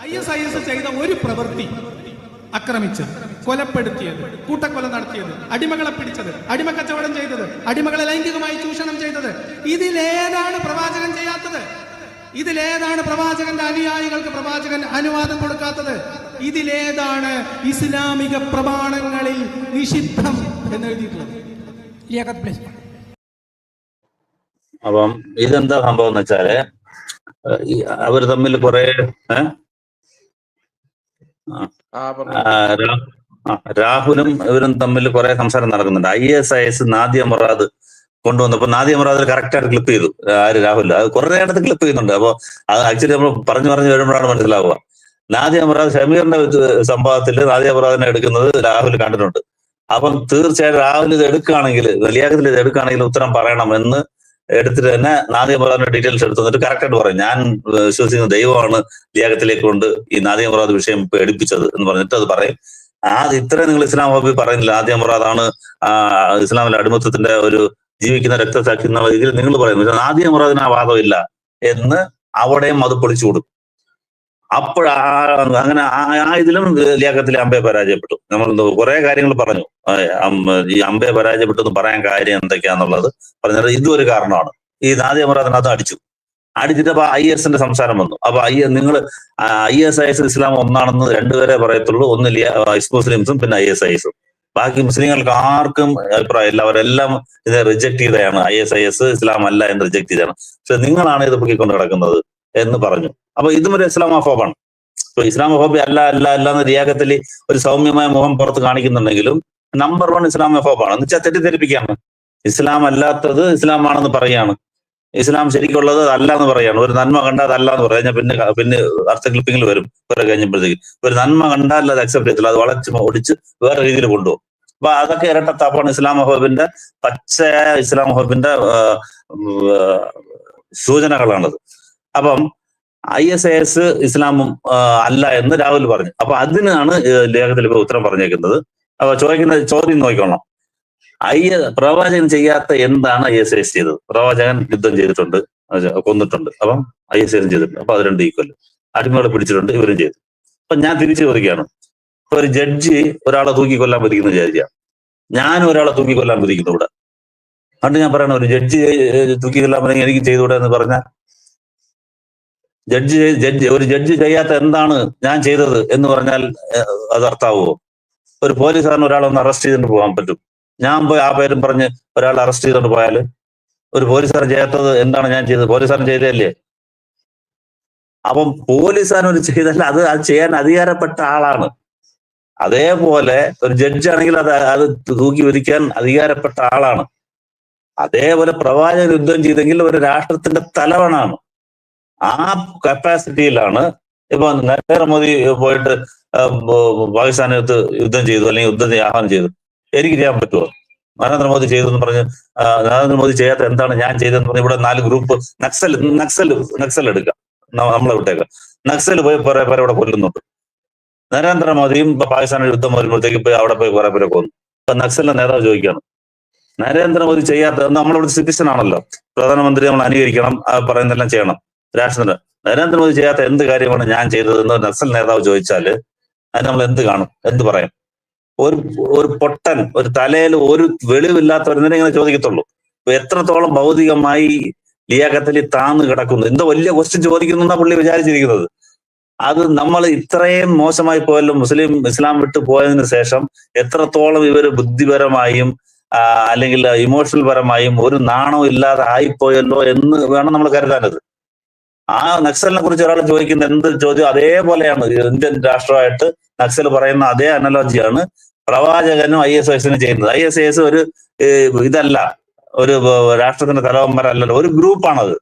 I S I S ചെയ്ത ഒരു പ്രവൃത്തി ആക്രമിച്ചത് കൊലപ്പെടുത്തിയത് കൂട്ടക്കൊല നടത്തിയത് അടിമകളെ പിടിച്ചത് അടിമ കച്ചവടം ചെയ്തത് അടിമകളെ ലൈംഗികമായി ചൂഷണം ചെയ്തത്. ഇതിലേതാണ് പ്രവാചകൻ ചെയ്യാത്തത്? ഇതിലേതാണ് പ്രവാചകന്റെ അനുയായികൾക്ക് പ്രവാചകൻ അനുവാദം കൊടുക്കാത്തത്? ഇതിലേതാണ് ഇസ്ലാമിക പ്രമാണങ്ങളിൽ നിഷിദ്ധം എന്ന് എഴുതിയിട്ടുള്ളത്? അപ്പം ഇതെന്താ സംഭവം എന്ന് വെച്ചാൽ അവർ അവർ തമ്മിൽ കുറെ ഏഹ് ആ, ആ പറഞ്ഞു ആ, രാ- ആ, രാഹുലും ഇവരും തമ്മിൽ കുറെ സംസാരം നടക്കുന്നുണ്ട്. I S I S Nadia Murad കൊണ്ടുവന്നപ്പോ Nadia Murad correct ആയിട്ട് ക്ലിപ്പ് ചെയ്തു. ആര്? രാഹുൽ. അത് കുറെ ഇടത്ത് ക്ലിപ്പ് ചെയ്യുന്നുണ്ട്. അപ്പൊ അത് ആക്ച്വലി നമ്മൾ പറഞ്ഞു പറഞ്ഞു വരുമ്പോഴാണ് മനസ്സിലാവുക. നാദിയ മൊറാദ് ഷമീറിന്റെ സംഭവത്തിൽ നാദിയ മൊറാദിനെ എടുക്കുന്നത് രാഹുൽ കണ്ടിട്ടുണ്ട്. അപ്പം തീർച്ചയായും രാഹുൽ ഇത് എടുക്കുകയാണെങ്കിൽ വലിയാകത്തിൽ ഇത് എടുക്കുകയാണെങ്കിൽ ഉത്തരം പറയണം എന്ന് എടുത്തിട്ട് തന്നെ നാദിക മൊറാദിന്റെ ഡീറ്റെയിൽസ് എടുത്തു വന്നിട്ട് കറക്റ്റായിട്ട് പറയും. ഞാൻ വിശ്വസിക്കുന്ന ദൈവമാണ് ത്യാഗത്തിലേക്ക് കൊണ്ട് ഈ നാദിക പ്രവാദ വിഷയം എടുപ്പിച്ചത് എന്ന് പറഞ്ഞിട്ട് അത് പറയും. ആ ഇത്രയും നിങ്ങൾ ഇസ്ലാം ഹോബി പറയുന്നില്ല. ആദ്യ മുറാദാണ് ഇസ്ലാമിലെ അടിമത്തത്തിന്റെ ഒരു ജീവിക്കുന്ന രക്തസാക്ഷി എന്നുള്ള രീതിയിൽ നിങ്ങൾ പറയുന്നു. ആദ്യം മുറാദിന് ആ വാദമില്ല എന്ന് അവിടെയും അത് പൊളിച്ചു കൊടുക്കും. അപ്പോൾ അങ്ങനെ ആ- ഇതിലും ലിയാഖത്തിൽ അമ്പയെ പരാജയപ്പെട്ടു. നമ്മൾ കുറെ കാര്യങ്ങൾ പറഞ്ഞു. ഈ അമ്പയെ പരാജയപ്പെട്ടു എന്ന് പറയാൻ കാര്യം എന്തൊക്കെയാന്നുള്ളത് പറഞ്ഞത് ഇതും ഒരു കാരണമാണ്. ഈ നാദിയ മുറാദിന് അത് അടിച്ചു. അടിച്ചിട്ട് അപ്പൊ ഐ എസിന്റെ സംസാരം വന്നു. അപ്പൊ ഐ നിങ്ങൾ ഐ എസ് ഐ എസ് ഇസ്ലാം ഒന്നാണെന്ന് രണ്ടുപേരെ പറയത്തുള്ളൂ. ഒന്ന് മുസ്ലിംസും പിന്നെ ഐ എസ് ഐ എസും. ബാക്കി മുസ്ലിങ്ങൾക്ക് ആർക്കും അഭിപ്രായം ഇല്ല. അവരെല്ലാം ഇത് റിജക്ട് ചെയ്തതാണ്. ഐ എസ് ഐ എസ് ഇസ്ലാം അല്ല എന്ന് റിജക്ട് ചെയ്തതാണ്. പക്ഷെ നിങ്ങളാണ് ഇത് പൊക്കിക്കൊണ്ട് കിടക്കുന്നത് എന്ന് പറഞ്ഞു. അപ്പൊ ഇതും ഒരു ഇസ്ലാമോഫോബാണ്. ഇപ്പൊ ഇസ്ലാമോഫോബി അല്ല അല്ല അല്ല എന്ന് റിയാഖത്തിൽ ഒരു സൗമ്യമായ മുഖം പുറത്ത് കാണിക്കുന്നുണ്ടെങ്കിലും നമ്പർ വൺ ഇസ്ലാമോഫോബാണ്. എന്ന് വെച്ചാൽ തെറ്റിദ്ധരിപ്പിക്കുകയാണ് ഇസ്ലാം അല്ലാത്തത് ഇസ്ലാം ആണെന്ന് പറയാണ്. ഇസ്ലാം ശരിക്കുള്ളത് അല്ല എന്ന് പറയാണ്. ഒരു നന്മ കണ്ടാൽ അതല്ല എന്ന് പറയാം. പിന്നെ പിന്നെ അർത്ഥ ക്ലിപ്പിങ്ങിൽ വരും. കുറെ കഴിഞ്ഞപ്പോഴത്തേക്ക്. ഒരു നന്മ കണ്ടാൽ അത് അക്സെപ്റ്റ് ചെയ്യത്തില്ല. അത് വളച്ച് ഒടിച്ച് വേറെ രീതിയിൽ കൊണ്ടുപോകും. അപ്പൊ അതൊക്കെ ഇരട്ടത്താപ്പാണ് ഇസ്ലാം മഹബിന്റെ പച്ചയായ ഇസ്ലാം മഹബിന്റെ സൂചനകളാണത്. അപ്പം ഐ എസ് ഐ എസ് ഇസ്ലാമും അല്ല എന്ന് രാഹുൽ പറഞ്ഞു. അപ്പൊ അതിനാണ് ലേഖത്തിൽ ഇപ്പൊ ഉത്തരം പറഞ്ഞേക്കുന്നത്. അപ്പൊ ചോദിക്കുന്ന ചോദ്യം നോക്കിക്കോണം ഐ പ്രവാചകൻ ചെയ്യാത്ത എന്താണ് ഐ എസ് ഐ എസ് ചെയ്തത്? പ്രവാചകൻ യുദ്ധം ചെയ്തിട്ടുണ്ട് കൊന്നിട്ടുണ്ട്. അപ്പം ഐ എസ് എസ് ചെയ്തിട്ടുണ്ട്. അപ്പൊ അത് രണ്ട് ഈക്വൽ അടിമകളെ പിടിച്ചിട്ടുണ്ട് ഇവരും ചെയ്തു. അപ്പൊ ഞാൻ തിരിച്ചു ചോദിക്കുകയാണ്. ഒരു ജഡ്ജി ഒരാളെ തൂക്കി കൊല്ലാൻ പതിക്കുന്നു വിചാരിക്കാം ഞാനും ഒരാളെ തൂക്കി കൊല്ലാൻ പറ്റിക്കുന്നു ഇവിടെ. അതുകൊണ്ട് ഞാൻ പറയണ ഒരു ജഡ്ജി തൂക്കി കൊല്ലാൻ പറ്റുമെങ്കിൽ എനിക്ക് ചെയ്തുകൂടെ എന്ന് പറഞ്ഞാൽ ജഡ്ജി ജഡ്ജ് ഒരു ജഡ്ജ് ചെയ്യാത്ത എന്താണ് ഞാൻ ചെയ്തത് എന്ന് പറഞ്ഞാൽ അത് അർത്ഥാവോ ഒരു പോലീസുകാരൻ ഒരാളെ ഒന്ന് അറസ്റ്റ് ചെയ്തിട്ട് പോകാൻ പറ്റും. ഞാൻ പോയി ആ പേരും പറഞ്ഞ് ഒരാൾ അറസ്റ്റ് ചെയ്തുകൊണ്ട് പോയാൽ ഒരു പോലീസുകാരൻ ചെയ്യാത്തത് എന്താണ് ഞാൻ ചെയ്തത്? പോലീസുകാരൻ ചെയ്തതല്ലേ? അപ്പം പോലീസുകാരൻ ഒരു ചെയ്തല്ല അത് അത് ചെയ്യാൻ അധികാരപ്പെട്ട ആളാണ്. അതേപോലെ ഒരു ജഡ്ജ് ആണെങ്കിൽ അത് അത് തൂക്കി വിധിക്കാൻ അധികാരപ്പെട്ട ആളാണ്. അതേപോലെ പ്രവാചകൻ യുദ്ധം ചെയ്തെങ്കിൽ ഒരു രാഷ്ട്രത്തിന്റെ തലവനാണ്. ആ കപ്പാസിറ്റിയിലാണ് ഇപ്പൊ നരേന്ദ്രമോദി പോയിട്ട് പാകിസ്ഥാനത്ത് യുദ്ധം ചെയ്തു അല്ലെങ്കിൽ യുദ്ധം ആഹ്വാനം ചെയ്തു. എനിക്ക് ചെയ്യാൻ പറ്റുമോ? നരേന്ദ്രമോദി ചെയ്തു എന്ന് പറഞ്ഞ് നരേന്ദ്രമോദി ചെയ്യാത്ത എന്താണ് ഞാൻ ചെയ്തതെന്ന് പറഞ്ഞ് ഇവിടെ നാല് ഗ്രൂപ്പ് നക്സൽ നക്സൽ നക്സൽ എടുക്കാം. നമ്മളെ വിട്ടേക്കാം. നക്സൽ പോയി കുറെ പേരെ ഇവിടെ കൊല്ലുന്നുണ്ട്. നരേന്ദ്രമോദിയും പാകിസ്ഥാനിൽ യുദ്ധം വരുമ്പോഴത്തേക്ക് പോയി അവിടെ പോയി കുറെ പേരെ കൊന്നു. ഇപ്പൊ നക്സലിന്റെ നേതാവ് ചോദിക്കുകയാണ്. നരേന്ദ്രമോദി ചെയ്യാത്ത നമ്മളിവിടെ സിറ്റിസൺ ആണല്ലോ. പ്രധാനമന്ത്രി നമ്മൾ അനുകരിക്കണം പറയുന്നതെല്ലാം ചെയ്യണം. രാഷ്ട്രത്തിന് നരേന്ദ്രമോദി ചെയ്യാത്ത എന്ത് കാര്യമാണ് ഞാൻ ചെയ്തതെന്ന് നക്സൽ നേതാവ് ചോദിച്ചാൽ അത് നമ്മൾ എന്ത് കാണും? എന്ത് പറയും? ഒരു ഒരു പൊട്ടൻ ഒരു തലയിൽ ഒരു വെളിവില്ലാത്ത ഒരുതിനെ ഇങ്ങനെ ചോദിക്കത്തുള്ളൂ. എത്രത്തോളം ഭൗതികമായി ലിയാക്കത്തിൽ താന്ന് കിടക്കുന്നു? എന്തോ വലിയ ക്വസ്റ്റ്യൻ ചോദിക്കുന്നു എന്നാ പുള്ളി വിചാരിച്ചിരിക്കുന്നത്. അത് നമ്മൾ ഇത്രയും മോശമായി പോയാലും മുസ്ലിം ഇസ്ലാം വിട്ടു പോയതിനു ശേഷം എത്രത്തോളം ഇവർ ബുദ്ധിപരമായും അല്ലെങ്കിൽ ഇമോഷണൽ പരമായും ഒരു നാണവും ഇല്ലാതെ ആയിപ്പോയല്ലോ എന്ന് വേണം നമ്മൾ കരുതാനത്. ആ നക്സലിനെ കുറിച്ച് ഒരാൾ ചോദിക്കുന്ന എന്ത് ചോദ്യം? അതേപോലെയാണ് ഇന്ത്യൻ രാഷ്ട്രമായിട്ട് നക്സൽ പറയുന്ന അതേ അനലോജിയാണ് പ്രവാചകനും ഐ എസ് എസിനും ചെയ്യുന്നത്. ഐ എസ് എസ് ഒരു ഇതല്ല. ഒരു രാഷ്ട്രത്തിന്റെ തലവന്മാരല്ലല്ലോ. ഒരു ഗ്രൂപ്പാണത്.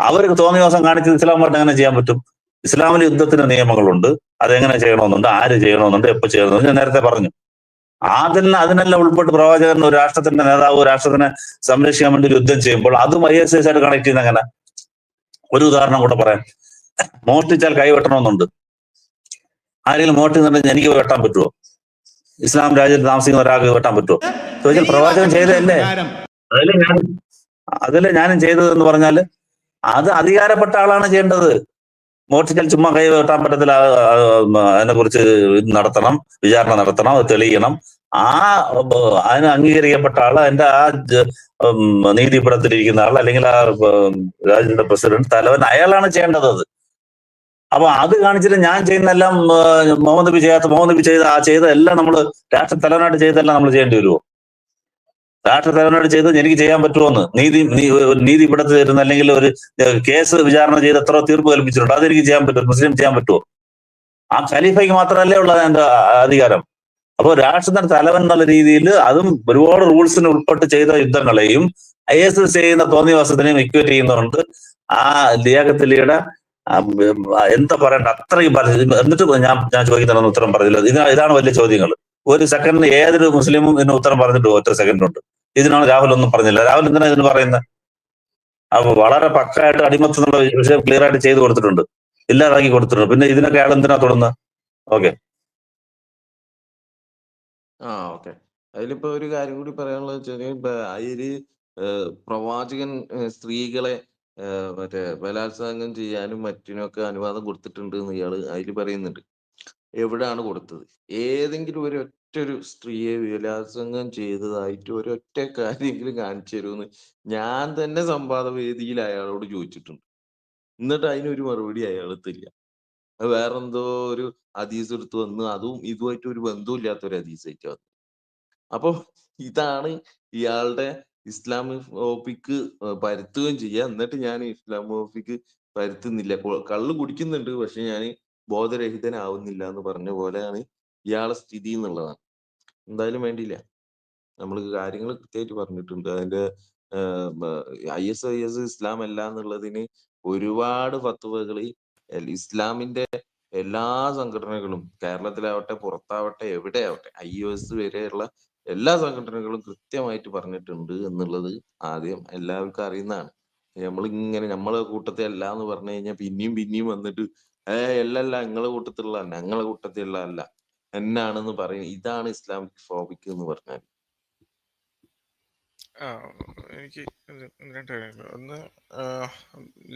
അവർക്ക് തോന്നിയ ദിവസം കാണിച്ച് ഇസ്ലാമായിട്ട് എങ്ങനെ ചെയ്യാൻ പറ്റും. ഇസ്ലാമിൽ യുദ്ധത്തിന് നിയമങ്ങളുണ്ട്. അതെങ്ങനെ ചെയ്യണമെന്നുണ്ട്? ആര് ചെയ്യണമെന്നുണ്ട്? എപ്പോൾ ചെയ്യണമെന്നുണ്ട്? ഞാൻ നേരത്തെ പറഞ്ഞു. അതിന് അതിനെല്ലാം ഉൾപ്പെട്ട് പ്രവാചകൻ ഒരു രാഷ്ട്രത്തിന്റെ നേതാവ് രാഷ്ട്രത്തിനെ സംരക്ഷിക്കാൻ വേണ്ടി യുദ്ധം ചെയ്യുമ്പോൾ അതും ഐ എസ് എസ് ആയിട്ട് കണക്ട് ചെയ്യുന്ന എങ്ങനെ? ഒരു ഉദാഹരണം കൂടെ പറയാം. മോഷ്ടിച്ചാൽ കൈ വെട്ടണമെന്നുണ്ട്. ആരെങ്കിലും മോഷ്ടിക്കുന്നുണ്ടെങ്കിൽ എനിക്ക് വെട്ടാൻ പറ്റുമോ ഇസ്ലാം രാജ്യത്ത് താമസിക്കുന്ന ഒരാൾക്ക് വെട്ടാൻ പറ്റുമോ ചോദിച്ചാൽ പ്രവാചകൻ ചെയ്തതല്ലേ? അതല്ലേ ഞാൻ അതല്ലേ ഞാനും ചെയ്തതെന്ന് പറഞ്ഞാൽ അത് അധികാരപ്പെട്ട ആളാണ് ചെയ്യേണ്ടത്. മോഷ്ടിച്ചാൽ ചുമ്മാ കൈ വെട്ടാൻ പറ്റത്തില്ല. അതിനെ കുറിച്ച് നടത്തണം വിചാരണ നടത്തണം അത് തെളിയിക്കണം. ആ അതിന് അംഗീകരിക്കപ്പെട്ട ആൾ അതിന്റെ ആ നീതിപീഠത്തിലിരിക്കുന്ന ആൾ അല്ലെങ്കിൽ ആ രാജ്യത്തിന്റെ പ്രസിഡന്റ് തലവൻ അയാളാണ് ചെയ്യേണ്ടത് അത്. അപ്പൊ അത് കാണിച്ചിട്ട് ഞാൻ ചെയ്യുന്നെല്ലാം മുഹമ്മദ് നബി ചെയ്യാത്ത മുഹമ്മദ് നബി ചെയ്ത ആ ചെയ്ത എല്ലാം നമ്മൾ രാഷ്ട്ര തലവനായിട്ട് ചെയ്തെല്ലാം നമ്മൾ ചെയ്യേണ്ടി വരുമോ രാഷ്ട്ര തലവനായിട്ട് ചെയ്തത് എനിക്ക് ചെയ്യാൻ പറ്റുമോന്ന്? നീതി നീതി ഇവിടെ തരുന്ന അല്ലെങ്കിൽ ഒരു കേസ് വിചാരണ ചെയ്ത് എത്ര തീർപ്പ് കൽപ്പിച്ചിട്ടുണ്ട്? അതെനിക്ക് ചെയ്യാൻ പറ്റും മുസ്ലിം ചെയ്യാൻ പറ്റുമോ? ആ ഖലീഫയ്ക്ക് മാത്രമല്ലേ ഉള്ളത് അതിന്റെ അധികാരം. അപ്പോൾ രാഷ്ട്രത്തിന്റെ തലവൻ എന്നുള്ള രീതിയിൽ അതും ഒരുപാട് റൂൾസിന് ഉൾപ്പെട്ട് ചെയ്ത യുദ്ധങ്ങളെയും ഐ എസ് എസ് ചെയ്യുന്ന തോന്നിവാസത്തിനെയും ഇക്വേറ്റ് ചെയ്യുന്നതുകൊണ്ട് ആ ലിയാഖത്തലിയുടെ എന്താ പറയണ്ട? അത്രയും എന്നിട്ട് ഞാൻ ഞാൻ ചോദിക്കുന്നതിനൊന്നും ഉത്തരം പറഞ്ഞില്ല. ഇതാ ഇതാണ് വലിയ ചോദ്യങ്ങൾ ഒരു സെക്കൻഡിന് ഏതൊരു മുസ്ലിമും ഇതിന് ഉത്തരം പറഞ്ഞിട്ട് ഒറ്റ സെക്കൻഡുണ്ട് ഇതിനാണ് രാഹുൽ ഒന്നും പറഞ്ഞില്ല. രാഹുൽ എന്തിനാ ഇതിന് പറയുന്നത് അപ്പൊ വളരെ പക്കായിട്ട് അടിമത്തം എന്നുള്ള വിഷയം ക്ലിയർ ആയിട്ട് ചെയ്തു കൊടുത്തിട്ടുണ്ട്. ഇല്ലാതാക്കി കൊടുത്തിട്ടുണ്ട്. പിന്നെ ഇതിനൊക്കെ അയാൾ എന്തിനാ തുടർന്ന് ഓക്കെ. ആ ഓക്കെ. അതിലിപ്പോ ഒരു കാര്യം കൂടി പറയാനുള്ളത് ഇപ്പൊ അതിൽ പ്രവാചകൻ സ്ത്രീകളെ മറ്റേ ബലാത്സംഗം ചെയ്യാനും മറ്റിനൊക്കെ അനുവാദം കൊടുത്തിട്ടുണ്ട് എന്ന് ഇയാൾ അതിൽ പറയുന്നുണ്ട്. എവിടാണ് കൊടുത്തത്? ഏതെങ്കിലും ഒരു ഒറ്റ ഒരു സ്ത്രീയെ ബലാത്സംഗം ചെയ്തതായിട്ട് ഒരു ഒറ്റ കാര്യമെങ്കിലും കാണിച്ചു തരുമെന്ന് ഞാൻ തന്നെ സംവാദ വേദിയിൽ അയാളോട് ചോദിച്ചിട്ടുണ്ട്. എന്നിട്ട് അതിനൊരു മറുപടി അത് വേറെന്തോ ഒരു ഹദീസ് എടുത്ത് വന്ന് അതും ഇതുമായിട്ട് ഒരു ബന്ധമില്ലാത്ത ഒരു ഹദീസായിട്ട് വന്നു. അപ്പൊ ഇതാണ് ഇയാളുടെ ഇസ്ലാമോഫിക്ക് പരത്തുകയും ചെയ്യുക എന്നിട്ട് ഞാൻ ഇസ്ലാമോഫിക്ക് പരത്തുന്നില്ല. കള്ള് കുടിക്കുന്നുണ്ട്. പക്ഷെ ഞാൻ ബോധരഹിതനാവുന്നില്ല എന്ന് പറഞ്ഞ പോലെയാണ് ഇയാളെ സ്ഥിതി എന്നുള്ളതാണ്. എന്തായാലും വേണ്ടിയില്ല. നമ്മൾ കാര്യങ്ങൾ കൃത്യമായിട്ട് പറഞ്ഞിട്ടുണ്ട്. അതിന്റെ ഐ എസ് ഐ എസ് ഇസ്ലാം അല്ല എന്നുള്ളതിന് ഒരുപാട് ഫത്തുവകൾ ഇസ്ലാമിന്റെ എല്ലാ സംഘടനകളും കേരളത്തിലാവട്ടെ പുറത്താവട്ടെ എവിടെയാവട്ടെ ഐ ഒ എസ് വരെയുള്ള എല്ലാ സംഘടനകളും കൃത്യമായിട്ട് പറഞ്ഞിട്ടുണ്ട് എന്നുള്ളത് ആദ്യം എല്ലാവർക്കും അറിയുന്നതാണ്. നമ്മൾ ഇങ്ങനെ നമ്മളെ കൂട്ടത്തെ അല്ല എന്ന് പറഞ്ഞു കഴിഞ്ഞാൽ പിന്നെയും പിന്നെയും വന്നിട്ട് ഏ അല്ലല്ല നിങ്ങളെ കൂട്ടത്തിലുള്ള ഞങ്ങളെ കൂട്ടത്തിലുള്ള അല്ല. എന്നാണെന്ന് പറയും ഇതാണ് ഇസ്ലാമിക് ഫോബിക് എന്ന് പറഞ്ഞാൽ. എനിക്ക് രണ്ട് കാര്യങ്ങൾ ഒന്ന്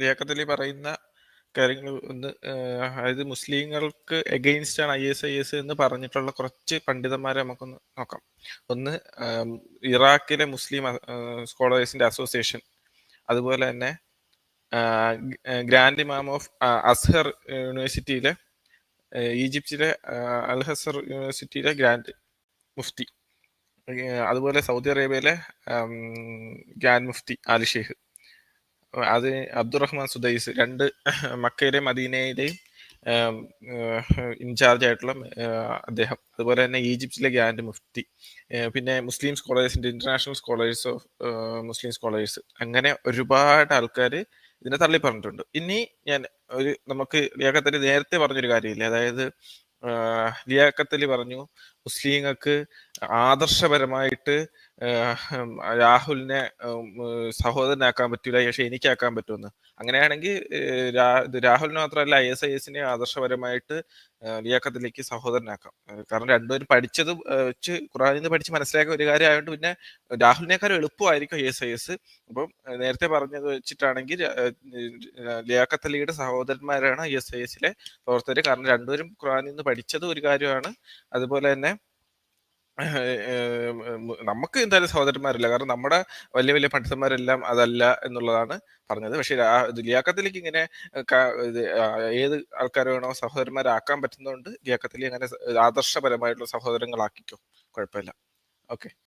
ലിയാക്കത്തലി പറയുന്ന കാര്യങ്ങൾ ഒന്ന് അതായത് മുസ്ലിങ്ങൾക്ക് എഗെയിൻസ്റ്റ് ആണ് ഐ എസ് ഐ എസ് എന്ന് പറഞ്ഞിട്ടുള്ള കുറച്ച് പണ്ഡിതന്മാരെ നമുക്കൊന്ന് നോക്കാം. ഒന്ന് ഇറാഖിലെ മുസ്ലിം സ്കോളേഴ്സിന്റെ അസോസിയേഷൻ അതുപോലെ തന്നെ ഗ്രാൻഡ് ഇമാം ഓഫ് അസ്ഹർ യൂണിവേഴ്സിറ്റിയിലെ ഈജിപ്തിലെ അൽഹസർ അൽ ഹസർ യൂണിവേഴ്സിറ്റിയിലെ ഗ്രാൻഡ് മുഫ്തി. അതുപോലെ സൗദി അറേബ്യയിലെ ഗ്രാൻഡ് മുഫ്തി അലി ഷെയ്ഖ്. അത് അബ്ദുറഹ്മാൻ സുദൈസ് രണ്ട് മക്കയിലെയും മദീനയിലെയും ഇൻചാർജ് ആയിട്ടുള്ള അദ്ദേഹം. അതുപോലെ തന്നെ ഈജിപ്തിലെ ഗ്രാൻഡ് മുഫ്തി. പിന്നെ മുസ്ലിം സ്കോളേഴ്സിന്റെ international scholars of Muslim scholars അങ്ങനെ ഒരുപാട് ആൾക്കാർ ഇതിനെ തള്ളി പറഞ്ഞിട്ടുണ്ട്. ഇനി ഞാൻ ഒരു നമുക്ക് ലിയാക്കത്തലി നേരത്തെ പറഞ്ഞൊരു കാര്യമില്ലേ? അതായത് ലിയാക്കത്തലി പറഞ്ഞു മുസ്ലിങ്ങൾക്ക് ആദർശപരമായിട്ട് രാഹുലിനെ സഹോദരനാക്കാൻ പറ്റൂല പക്ഷെ എനിക്കാക്കാൻ പറ്റുമെന്ന്. അങ്ങനെയാണെങ്കിൽ രാഹുലിന് മാത്രമല്ല ഐ എസ് ഐ എസിനെ ആദർശപരമായിട്ട് ലിയാക്കത്തിലേക്ക് സഹോദരനാക്കാം. കാരണം രണ്ടുപേരും പഠിച്ചത് വെച്ച് ഖുറാനിൽ നിന്ന് പഠിച്ച് മനസ്സിലാക്കിയ ഒരു കാര്യമായതുകൊണ്ട് പിന്നെ രാഹുലിനേക്കാൾ എളുപ്പമായിരിക്കും ഐ എസ് ഐ എസ്. അപ്പം നേരത്തെ പറഞ്ഞത് വെച്ചിട്ടാണെങ്കിൽ ലിയാഖത്തലിയുടെ സഹോദരന്മാരാണ് ഐ എസ് ഐ എസിലെ പ്രവർത്തകർ കാരണം രണ്ടുപേരും ഖുറാനിൽ നിന്ന് പഠിച്ചത് ഒരു കാര്യമാണ്. അതുപോലെ തന്നെ നമുക്ക് എന്തായാലും സഹോദരന്മാരില്ല. കാരണം നമ്മുടെ വലിയ വലിയ പണ്ഡിതന്മാരെല്ലാം അതല്ല എന്നുള്ളതാണ് പറഞ്ഞത്. പക്ഷെ ലിയാക്കത്തിലേക്ക് ഇങ്ങനെ ഏത് ആൾക്കാരെ വേണോ സഹോദരന്മാരാക്കാൻ പറ്റുന്നതുകൊണ്ട് ലിയാക്കത്തിൽ അങ്ങനെ ആദർശപരമായിട്ടുള്ള സഹോദരങ്ങളാക്കിക്കോ. കുഴപ്പമില്ല. ഓക്കെ.